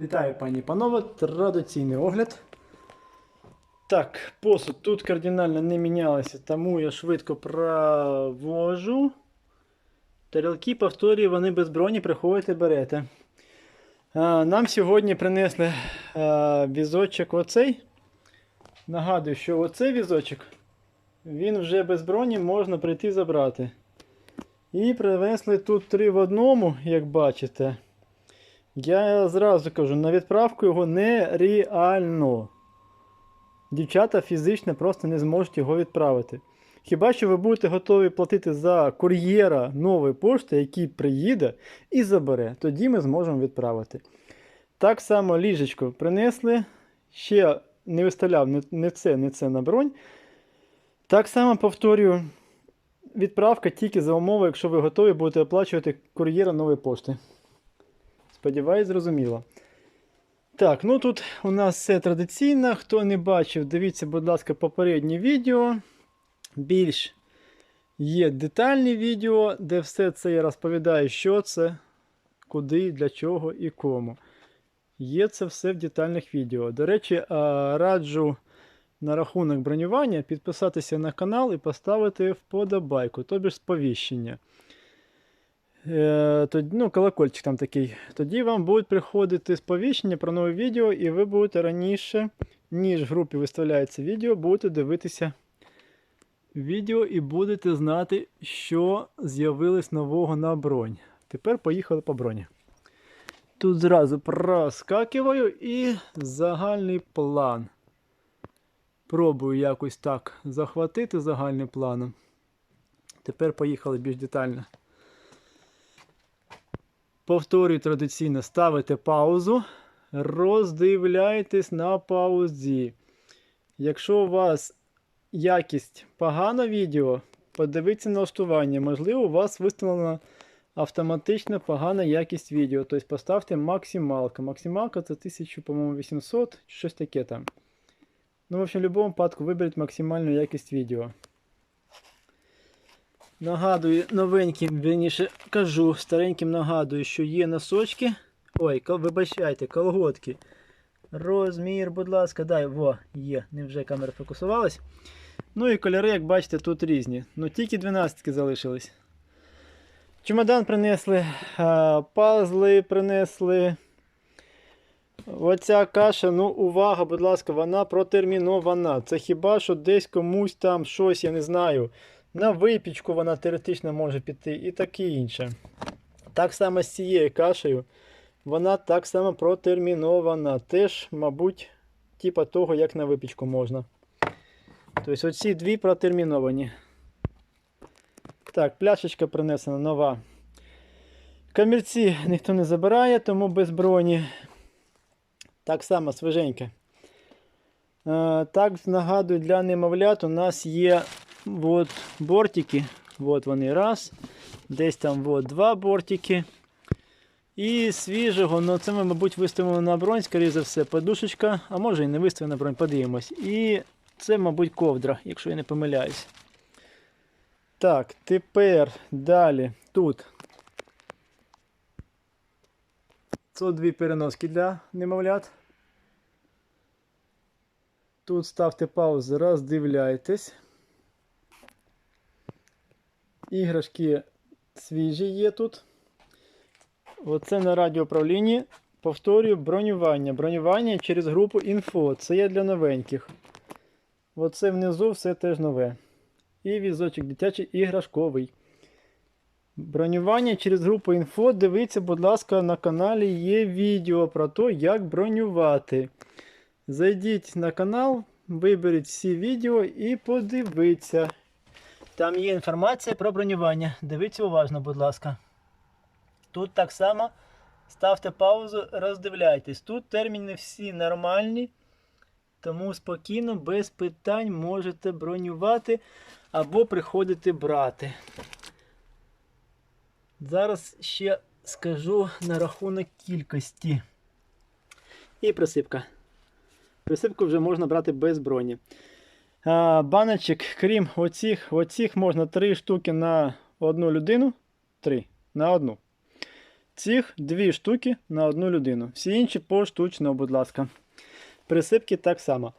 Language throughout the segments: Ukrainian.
Вітаю, пані панове, традиційний огляд. Так, посуд тут кардинально не мінялося, тому я швидко провожу. Тарілки, повторюю, вони без броні, приходите, берете. Нам сьогодні принесли візочок оцей. Нагадую, що оцей візочок, він вже без броні, можна прийти забрати. І привезли тут три в одному, як бачите. Я зразу кажу, на відправку його нереально. Дівчата фізично просто не зможуть його відправити. Хіба що ви будете готові платити за кур'єра нової пошти, який приїде і забере, тоді ми зможемо відправити. Так само ліжечко принесли. Ще не виставляв не- це, не це на бронь. Так само повторюю, відправка тільки за умови, якщо ви готові будете оплачувати кур'єра нової пошти. Сподіваюсь, зрозуміло. Так, ну тут у нас все традиційно. Хто не бачив, дивіться, будь ласка, попереднє відео. Більш є детальні відео, де все це я розповідаю, що це, куди, для чого і кому. Є це все в детальних відео. До речі, раджу на рахунок бронювання підписатися на канал і поставити вподобайку, тобі ж сповіщення. Е, ну, колокольчик там такий. Тоді вам будуть приходити сповіщення про нове відео, і ви будете раніше, ніж в групі виставляється відео, будете дивитися відео і будете знати, що з'явилось нового на бронь. Тепер поїхали по броні. Тут зразу проскакиваю і загальний план. Пробую якось так захватити загальним планом. Тепер поїхали більш детально. Повторюю традиційно, ставите паузу, роздивляйтесь на паузі. Якщо у вас якість погана відео, подивіться налаштування. Можливо, у вас виставлена автоматично погана якість відео. Тобто поставте максималка. Максималка це 1000, по-моєму, 800, щось таке там. Ну, в общем, в будь-якому випадку виберіть максимальну якість відео. Нагадую новеньким, вірніше кажу, стареньким нагадую, що є носочки. Ой, вибачайте, колготки. Розмір, будь ласка, дай, во, є, невже камера фокусувалась. Ну і кольори, як бачите, тут різні. Ну тільки 12 залишились. Чемодан принесли, пазли принесли. Оця каша, ну увага, будь ласка, вона протермінована. Це хіба що десь комусь там щось, я не знаю. На випічку вона теоретично може піти і таке інше. Так само з цією кашею. Вона так само протермінована. Теж, мабуть, типа того, як на випічку можна. Тобто оці дві протерміновані. Так, пляшечка принесена нова. Камірці ніхто не забирає, тому без броні. Так само свіженьке. Е, так, нагадую, для немовлят у нас є от бортики. От вони раз. Десь там от два бортики. І свіжого, ну це ми, мабуть, виставимо на бронь, скоріше за все, подушечка, а може і не виставимо на бронь, подивимось. І це, мабуть, ковдра, якщо я не помиляюсь. Так, тепер далі тут. Це дві переноски для немовлят. Тут ставте паузу, роздивляйтесь. Іграшки свіжі є тут. Оце на радіоуправлінні. Повторюю, бронювання. Бронювання через групу інфо. Це є для новеньких. Оце внизу все теж нове. І візочок дитячий іграшковий. Бронювання через групу інфо. Дивіться, будь ласка, на каналі є відео про те, як бронювати. Зайдіть на канал, виберіть всі відео і подивіться. Там є інформація про бронювання. Дивіться уважно, будь ласка. Тут так само ставте паузу, роздивляйтесь. Тут терміни всі нормальні, тому спокійно, без питань можете бронювати або приходити брати. Зараз ще скажу на рахунок кількості. І присипка. Присипку вже можна брати без броні. А, баночок, крім оцих, оцих можна 3 штуки на одну людину. 3 на одну. цих дві штуки на одну людину. Всі інші поштучно, будь ласка. Присипки так само.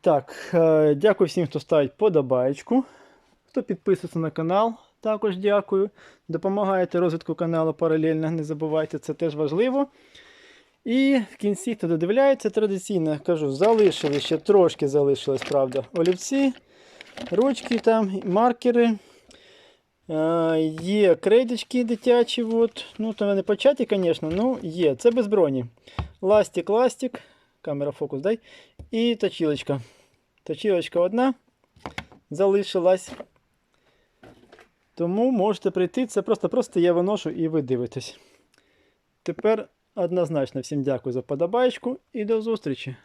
Так, е, дякую всім, хто ставить подобаєчку. Хто підписується на канал, також дякую. Допомагаєте розвитку каналу паралельно, не забувайте, це теж важливо. І в кінці, хто додивляється, традиційно кажу, залишили ще трошки залишилось, правда, олівці, ручки там, маркери. Е, є крейдочки дитячі, от. ну то вони початі, звісно, ну є. Це без броні. Ластик, ластик, камера фокус дай. І точілочка. Точілочка одна залишилась. Тому можете прийти, це просто-просто я виношу і ви дивитесь. Тепер однозначно всім дякую за подобаєчку і до зустрічі!